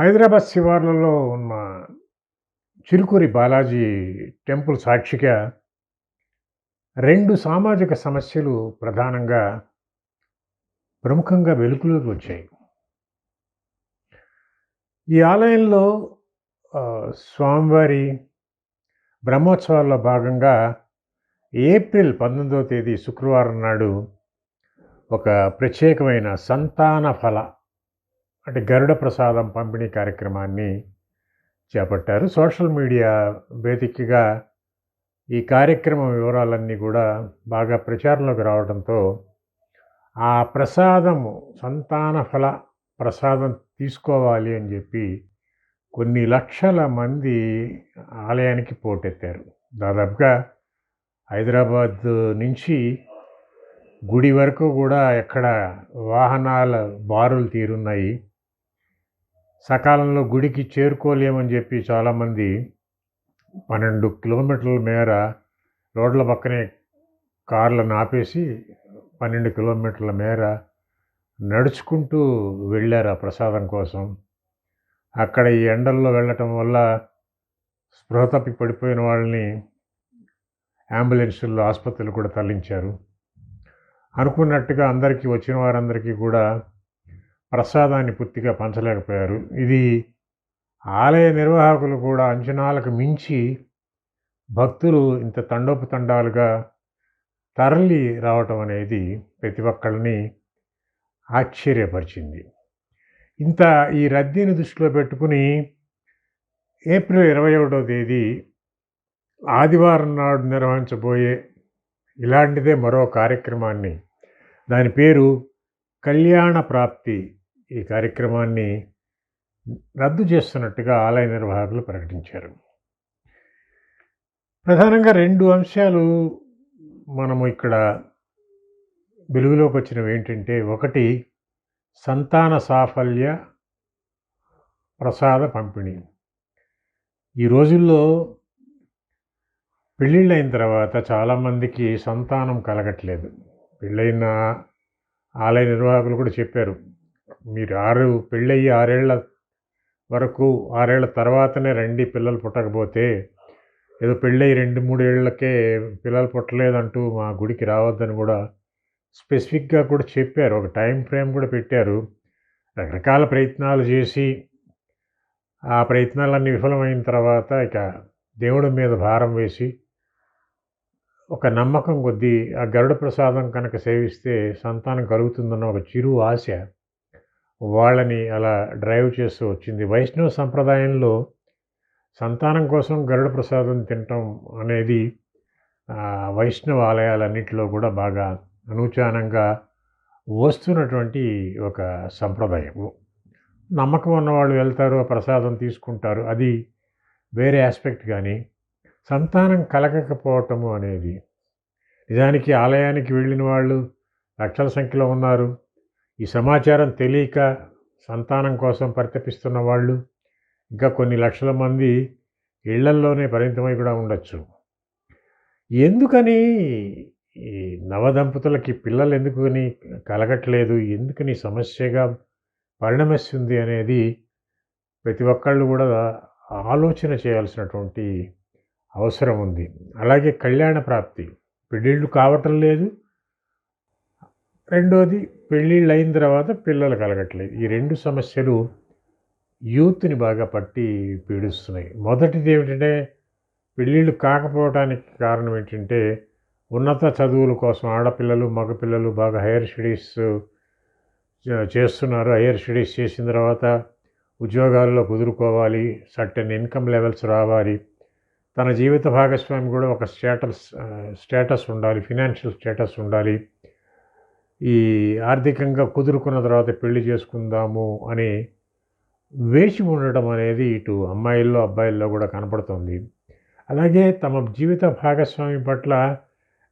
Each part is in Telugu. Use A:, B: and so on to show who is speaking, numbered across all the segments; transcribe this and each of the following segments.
A: హైదరాబాద్ శివార్లలో ఉన్న చిరుకూరి బాలాజీ టెంపుల్ సాక్షిగా రెండు సామాజిక సమస్యలు ప్రధానంగా ప్రముఖంగా వెలుగులోకి వచ్చాయి. ఈ ఆలయంలో స్వామివారి బ్రహ్మోత్సవాల్లో భాగంగా ఏప్రిల్ పంతొమ్మిదవ తేదీ శుక్రవారం నాడు ఒక ప్రత్యేకమైన సంతాన ఫల అంటే గరుడ ప్రసాదం పంపిణీ కార్యక్రమాన్ని చేపట్టారు. సోషల్ మీడియా వేదికగా ఈ కార్యక్రమం వివరాలన్నీ కూడా బాగా ప్రచారంలోకి రావడంతో ఆ ప్రసాదము సంతాన ఫల ప్రసాదం తీసుకోవాలి అని చెప్పి కొన్ని లక్షల మంది ఆలయానికి పోటెత్తారు. దాదాపుగా హైదరాబాద్ నుంచి గుడి వరకు కూడా ఎక్కడ వాహనాల బారులు తీరున్నాయి. సకాలంలో గుడికి చేరుకోలేమని చెప్పి చాలామంది పన్నెండు కిలోమీటర్ల మేర రోడ్ల పక్కనే కార్లను ఆపేసి పన్నెండు కిలోమీటర్ల మేర నడుచుకుంటూ వెళ్ళారు ఆ ప్రసాదం కోసం. అక్కడ ఈ ఎండల్లో వెళ్ళటం వల్ల స్పృహ తప్పి పడిపోయిన వాళ్ళని అంబులెన్సుల్లో ఆసుపత్రులు కూడా తరలించారు. అనుకున్నట్టుగా అందరికీ వచ్చిన వారందరికీ కూడా ప్రసాదాన్ని పూర్తిగా పంచలేకపోయారు. ఇది ఆలయ నిర్వాహకులు కూడా అంచనాలకు మించి భక్తులు ఇంత తండోపతండాలుగా తరలి రావటం అనేది ప్రతి ఒక్కళ్ళని ఆశ్చర్యపరిచింది. ఇంత ఈ రద్దీని దృష్టిలో పెట్టుకుని ఏప్రిల్ ఇరవై ఒకటో తేదీ ఆదివారం నాడు నిర్వహించబోయే ఇలాంటిదే మరో కార్యక్రమాన్ని దాని పేరు కళ్యాణ ప్రాప్తి ఈ కార్యక్రమాన్ని రద్దు చేస్తున్నట్టుగా ఆలయ నిర్వాహకులు ప్రకటించారు. ప్రధానంగా రెండు అంశాలు మనము ఇక్కడ వెలుగులోకి వచ్చినవి ఏంటంటే ఒకటి సంతాన సాఫల్య ప్రసాద పంపిణీ. ఈ రోజుల్లో పెళ్ళిళ్ళైన తర్వాత చాలామందికి సంతానం కలగట్లేదు. పెళ్ళైన ఆలయ నిర్వాహకులు కూడా చెప్పారు మీరు ఆరు పెళ్ళయ్యి ఆరేళ్ళ వరకు ఆరేళ్ళ తర్వాతనే రండి పిల్లలు పుట్టకపోతే. ఏదో పెళ్ళయి రెండు మూడేళ్ళకే పిల్లలు పుట్టలేదంటూ మా గుడికి రావద్దని కూడా స్పెసిఫిక్గా కూడా చెప్పారు. ఒక టైం ఫ్రేమ్ కూడా పెట్టారు. రకరకాల ప్రయత్నాలు చేసి ఆ ప్రయత్నాలన్నీ విఫలమైన తర్వాత ఇక దేవుడి మీద భారం వేసి ఒక నమ్మకం కొద్దీ ఆ గరుడ ప్రసాదం కనుక సేవిస్తే సంతానం కలుగుతుందన్న ఒక చిరు ఆశ. వాళ్ళని అలా డ్రైవ్ చేస్తూ వచ్చింది. వైష్ణవ సంప్రదాయంలో సంతానం కోసం గరుడ ప్రసాదం తినటం అనేది వైష్ణవ ఆలయాలన్నింటిలో కూడా బాగా అనూచానంగా వస్తున్నటువంటి ఒక సంప్రదాయము నమ్మకం ఉన్నవాళ్ళు వెళ్తారు ఆ ప్రసాదం తీసుకుంటారు. అది వేరే ఆస్పెక్ట్ కానీ సంతానం కలగకపోవటము అనేది నిజానికి ఆలయానికి వెళ్ళిన వాళ్ళు లక్షల సంఖ్యలో ఉన్నారు. ఈ సమాచారం తెలియక సంతానం కోసం పరితపిస్తున్న వాళ్ళు ఇంకా కొన్ని లక్షల మంది ఇళ్ళల్లోనే పరిమితమై కూడా ఉండొచ్చు. ఎందుకని ఈ నవదంపతులకి పిల్లలు ఎందుకని కలగట్లేదు? ఎందుకని సమస్యగా పరిణమిస్తుంది అనేది ప్రతి ఒక్కళ్ళు కూడా ఆలోచన చేయాల్సినటువంటి అవసరం ఉంది. అలాగే కళ్యాణ ప్రాప్తి. పెళ్ళిళ్ళు కావటం లేదు. రెండోది పెళ్ళిళ్ళు అయిన తర్వాత పిల్లలు కలగట్లేదు. ఈ రెండు సమస్యలు యూత్ని బాగా పట్టి పీడిస్తున్నాయి. మొదటిది ఏమిటంటే పెళ్ళిళ్ళు కాకపోవడానికి కారణం ఏంటంటే ఉన్నత చదువుల కోసం ఆడపిల్లలు మగపిల్లలు బాగా హైయర్ స్టడీస్ చేస్తున్నారు. హైయర్ స్టడీస్ చేసిన తర్వాత ఉద్యోగాల్లో కుదురుకోవాలి సర్టెన్ ఇన్కమ్ లెవెల్స్ రావాలి. తన జీవిత భాగస్వామి కూడా ఒక స్టేటస్ స్టేటస్ ఉండాలి ఫినాన్షియల్ స్టేటస్ ఉండాలి. ఈ ఆర్థికంగా కుదురుకున్న తర్వాత పెళ్ళి చేసుకుందాము అని వేచి ఉండటం అనేది ఇటు అమ్మాయిల్లో అబ్బాయిల్లో కూడా కనపడుతుంది. అలాగే తమ జీవిత భాగస్వామి పట్ల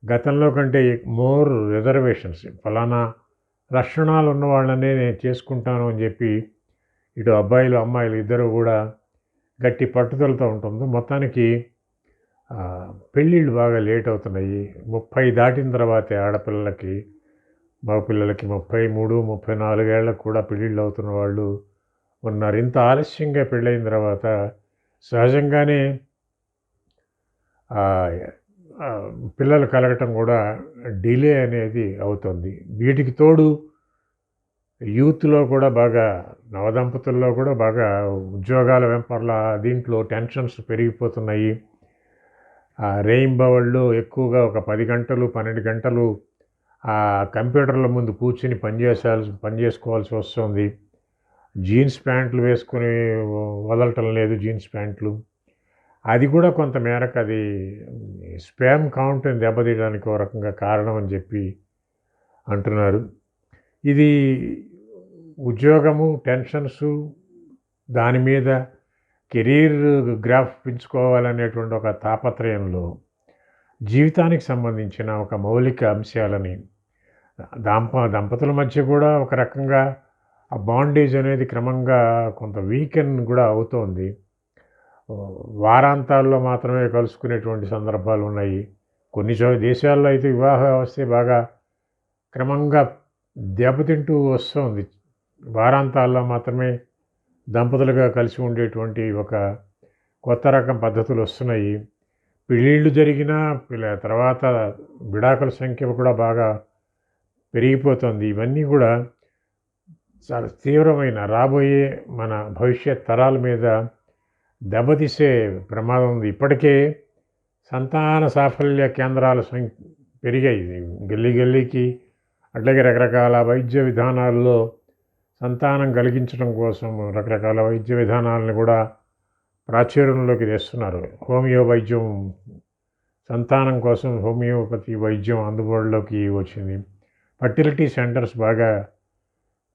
A: గతంలో కంటే మోర్ రిజర్వేషన్స్ ఫలానా లక్షణాలు ఉన్న వాళ్ళనే నేను చేసుకుంటాను అని చెప్పి ఇటు అబ్బాయిలు అమ్మాయిలు ఇద్దరు కూడా గట్టి పట్టుదలతో ఉంటుంది. మొత్తానికి పెళ్ళిళ్ళు బాగా లేట్ అవుతున్నాయి. ముప్పై దాటిన తర్వాతే ఆడపిల్లలకి మా పిల్లలకి ముప్పై మూడు ముప్పై నాలుగేళ్ళకు కూడా పెళ్ళిళ్ళు అవుతున్న వాళ్ళు ఉన్నారు. ఇంత ఆలస్యంగా పెళ్ళైన తర్వాత సహజంగానే పిల్లలు కలగటం కూడా డిలే అనేది అవుతుంది. వీటికి తోడు యూత్లో కూడా బాగా నవదంపతుల్లో కూడా బాగా ఉద్యోగాల వెంపర్ల దీంట్లో టెన్షన్స్ పెరిగిపోతున్నాయి. ఆ రేయింబవళ్ళు ఎక్కువగా ఒక పది గంటలు పన్నెండు గంటలు ఆ కంప్యూటర్ల ముందు కూర్చుని పనిచేసాల్సి పని చేసుకోవాల్సి వస్తుంది. జీన్స్ ప్యాంట్లు వేసుకొని వదలటం లేదు జీన్స్ ప్యాంట్లు. అది కూడా కొంత మేరకు అది స్పామ్ కౌంట్ని దెబ్బతీయడానికి ఒక రకంగా కారణం అని చెప్పి అంటున్నారు. ఇది ఉద్యోగము టెన్షన్స్ దాని మీద కెరీర్ గ్రాఫ్ పెంచుకోవాలనేటువంటి ఒక తాపత్రయంలో జీవితానికి సంబంధించిన ఒక మౌలిక అంశాలని దాంప దంపతుల మధ్య కూడా ఒక రకంగా ఆ బాండేజ్ అనేది క్రమంగా కొంత వీకెన్ కూడా అవుతోంది. వారాంతాల్లో మాత్రమే కలుసుకునేటువంటి సందర్భాలు ఉన్నాయి. కొన్ని చో దేశాల్లో అయితే వివాహ వ్యవస్థ బాగా క్రమంగా దెబ్బతింటూ వస్తుంది. వారాంతాల్లో మాత్రమే దంపతులుగా కలిసి ఉండేటువంటి ఒక కొత్త రకం పద్ధతులు వస్తున్నాయి. పెళ్ళిళ్ళు జరిగిన పిల్ల తర్వాత విడాకుల సంఖ్య కూడా బాగా పెరిగిపోతుంది. ఇవన్నీ కూడా చాలా తీవ్రమైన రాబోయే మన భవిష్యత్ తరాల మీద దెబ్బతీసే ప్రమాదం ఉంది. ఇప్పటికే సంతాన సాఫల్య కేంద్రాల సంఖ్య పెరిగాయి. గల్లీ గల్లీకి అట్లాగే రకరకాల వైద్య విధానాల్లో సంతానం కలిగించడం కోసం రకరకాల వైద్య విధానాలను కూడా ప్రాచుర్యంలోకి తెస్తున్నారు. హోమియో వైద్యం సంతానం కోసం హోమియోపతి వైద్యం అందుబాటులోకి వచ్చింది. ఫర్టిలిటీ సెంటర్స్ బాగా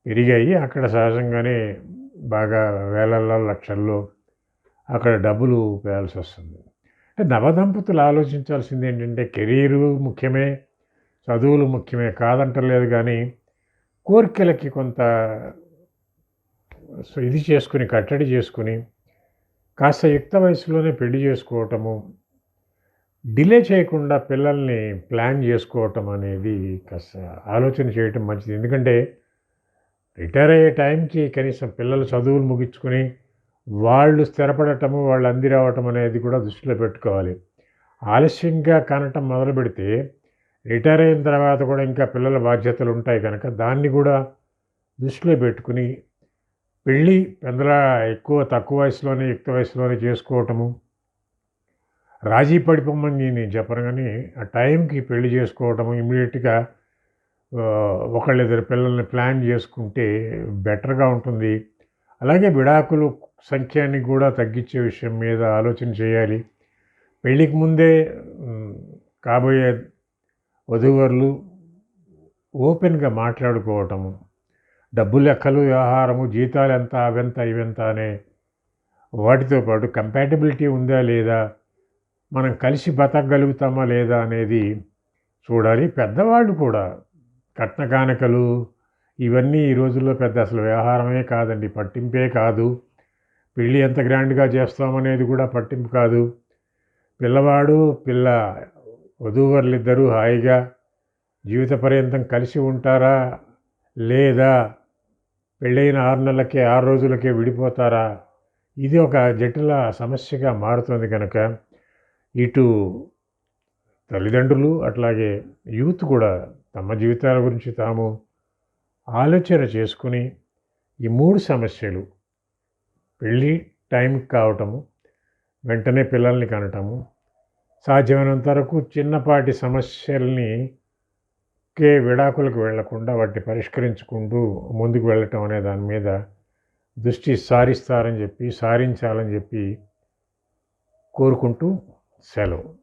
A: పెరిగాయి. అక్కడ సహజంగానే బాగా వేలల్లో లక్షల్లో అక్కడ డబ్బులు వేయాల్సి వస్తుంది. నవదంపతులు ఆలోచించాల్సింది ఏంటంటే కెరీరు ముఖ్యమే చదువులు ముఖ్యమే కాదంటలేదు కానీ కోరికలకి కొంత ఇది చేసుకుని కట్టడి చేసుకుని కాస్త యుక్త వయసులోనే పెళ్ళి చేసుకోవటము డిలే చేయకుండా పిల్లల్ని ప్లాన్ చేసుకోవటం అనేది కాస్త ఆలోచన చేయటం మంచిది. ఎందుకంటే రిటైర్ అయ్యే టైంకి కనీసం పిల్లలు చదువులు ముగించుకొని వాళ్ళు స్థిరపడటము వాళ్ళు అంది రావటం అనేది కూడా దృష్టిలో పెట్టుకోవాలి. ఆలస్యంగా కనటం మొదలు పెడితే రిటైర్ అయిన తర్వాత కూడా ఇంకా పిల్లల బాధ్యతలు ఉంటాయి కనుక దాన్ని కూడా దృష్టిలో పెట్టుకుని పెళ్ళి పెద్దల ఎక్కువ తక్కువ వయసులోనే యుక్త వయసులోనే చేసుకోవటము. రాజీ పడిపోమని నేను చెప్పను కానీ ఆ టైంకి పెళ్ళి చేసుకోవటము ఇమీడియట్గా ఒకళ్ళిద్దరు పిల్లల్ని ప్లాన్ చేసుకుంటే బెటర్గా ఉంటుంది. అలాగే విడాకులు సంఖ్యాన్ని కూడా తగ్గించే విషయం మీద ఆలోచన చేయాలి. పెళ్ళికి ముందే కాబోయే వధూవరులు ఓపెన్గా మాట్లాడుకోవటము. డబ్బు లెక్కలు వ్యవహారము జీతాలు ఎంత అవెంత ఇవెంత అనే వాటితో పాటు కంపాటబిలిటీ ఉందా లేదా మనం కలిసి బతకగలుగుతామా లేదా అనేది చూడాలి. పెద్దవాళ్ళు కూడా కట్న కానుకలు ఇవన్నీ ఈ రోజుల్లో పెద్ద అసలు వ్యవహారమే కాదండి పట్టింపే కాదు. పెళ్ళి ఎంత గ్రాండ్గా చేస్తామనేది కూడా పట్టింపు కాదు. పిల్లవాడు పిల్ల వధూవరులిద్దరూ హాయిగా జీవిత పర్యంతం కలిసి ఉంటారా లేదా పెళ్ళైన ఆరు నెలలకే ఆరు రోజులకే విడిపోతారా? ఇది ఒక జటిల సమస్యగా మారుతుంది కనుక ఇటు తల్లిదండ్రులు అట్లాగే యూత్ కూడా తమ జీవితాల గురించి తాము ఆలోచన చేసుకుని ఈ మూడు సమస్యలు పెళ్ళి టైం కావటము వెంటనే పిల్లల్ని కనటము సాధ్యమైనంత వరకు చిన్నపాటి సమస్యల్ని కే విడాకులకు వెళ్ళకుండా వాటిని పరిష్కరించుకుంటూ ముందుకు వెళ్ళటం అనే దాని మీద దృష్టి సారిస్తారని చెప్పి సారించాలని చెప్పి కోరుకుంటూ సెలవు.